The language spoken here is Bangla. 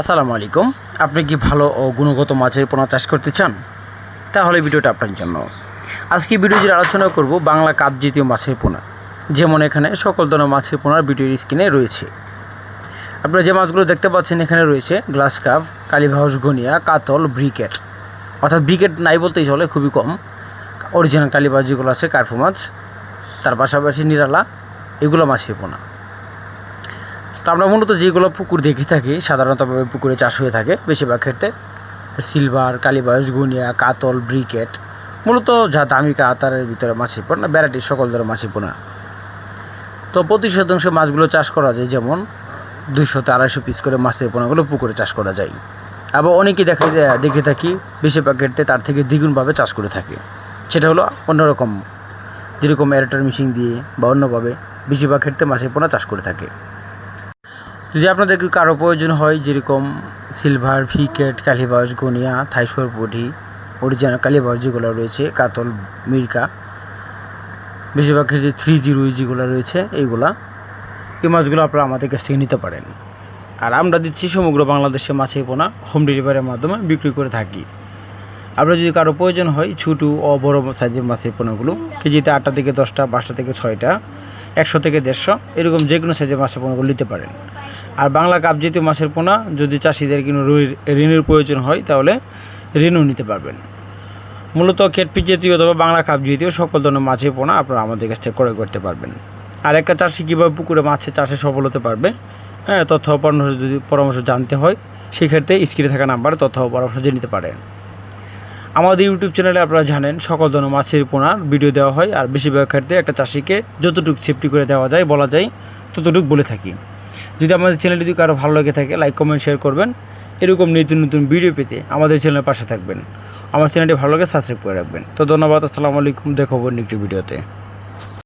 আসসালামু আলাইকুম। আপনি কি ভালো ও গুণগত মাছের পোনা চাষ করতে চান? তাহলে ভিডিওটা আপনার জন্য। আজকে ভিডিওটির আলোচনা করব, বাংলা কাপ জাতীয় মাছের পোনা। যেমন এখানে সকল ধরনের মাছের পোনার ভিডিওর স্ক্রিনে রয়েছে। আপনারা যে মাছগুলো দেখতে পাচ্ছেন এখানে রয়েছে গ্লাস কাপ কালীভাউস গনিয়া কাতল, ব্রিকেট। অর্থাৎ ব্রিকেট নাই বলতেই চলে, খুবই কম। অরিজিনাল কালীভাউস যেগুলো আছে, কার্ফু মাছ, তার পাশাপাশি নিরালা, এগুলো মাছের পোনা। তো আমরা মূলত যেগুলো পুকুর দেখে থাকি, সাধারণতভাবে পুকুরে চাষ হয়ে থাকে। বেশিরভাগ ক্ষেত্রে সিলভার কালীবাস গুনিয়া, কাতল, ব্রিকেট, মূলত যা দামি কাতারের ভিতরে মাছি পোনা ভ্যারাইটি সকল ধরনের মাছি পোনা। তো প্রতি শতাংশ মাছগুলো চাষ করা যায়, যেমন দুইশো থেকে আড়াইশো পিস করে মাছের পোনাগুলো পুকুরে চাষ করা যায়। আবার অনেকে দেখা দেখে থাকি, বেশিরভাগ ক্ষেত্রে তার থেকে দ্বিগুণভাবে চাষ করে থাকে। সেটা হলো অন্যরকম, যেরকম এরটার মেশিন দিয়ে বা অন্যভাবে বেশিরভাগ ক্ষেত্রে মাছের পোনা চাষ করে থাকে। যদি আপনাদের কারও প্রয়োজন হয়, যেরকম সিলভার ভিকেট কালিবাস গনিয়া, থাইসর পুঁটি অরিজিনাল কালিবাস যেগুলো রয়েছে, কাতল, মির্কা, বেশিরভাগ ক্ষেত্রে থ্রি জিরো যেগুলো রয়েছে, এইগুলা, এই মাছগুলো আপনারা আমাদের কাছ থেকে নিতে পারেন। আর আমরা দিচ্ছি সমগ্র বাংলাদেশে মাছের পোনা হোম ডেলিভারির মাধ্যমে বিক্রি করে থাকি। আপনার যদি কারও প্রয়োজন হয়, ছোটো ও বড় সাইজের মাছের পোনাগুলো, কেজিতে আটটা থেকে দশটা, পাঁচটা থেকে ছয়টা, একশো থেকে দেড়শো, এরকম যে কোনো সাইজের মাছের পোনাগুলো নিতে পারেন। আর বাংলা কাপ জাতীয় মাছের পোনা, যদি চাষিদের কোনো ঋণ- ঋণের প্রয়োজন হয়, তাহলে ঋণও নিতে পারবেন। মূলত কেটপিচ জাতীয় অথবা বাংলা কাপ জাতীয় সকল ধরনের মাছের পোনা আপনারা আমাদের কাছ থেকে ক্রয় করতে পারবেন। আর একটা চাষি কীভাবে পুকুরে মাছের চাষে সফল হতে পারবে? হ্যাঁ তথ্য পরামর্শ যদি পরামর্শ জানতে হয়, সেক্ষেত্রে স্ক্রিনে থাকা নাম্বারে তথ্য পরামর্শ জেনে নিতে পারেন। আমাদের ইউটিউব চ্যানেলে আপনারা জানেন, সকল ধরনের মাছের পোনার ভিডিও দেওয়া হয়, আর বেশিরভাগ ক্ষেত্রে একটা চাষিকে যতটুকু সেফটি করে দেওয়া যায়, বলা যায়, ততটুকু বলে থাকি। যদি আমাদের চ্যানেল যদি কারও ভালো লেগে থাকে লাইক কমেন্ট শেয়ার করবেন। এরকম নতুন নতুন ভিডিও পেতে আমাদের চ্যানেলের পাশে থাকবেন। আমার চ্যানেলটি ভালো লাগে সাবস্ক্রাইব করে রাখবেন। তো ধন্যবাদ, আসসালামু আলাইকুম, দেখো দেখাবো একটি ভিডিওতে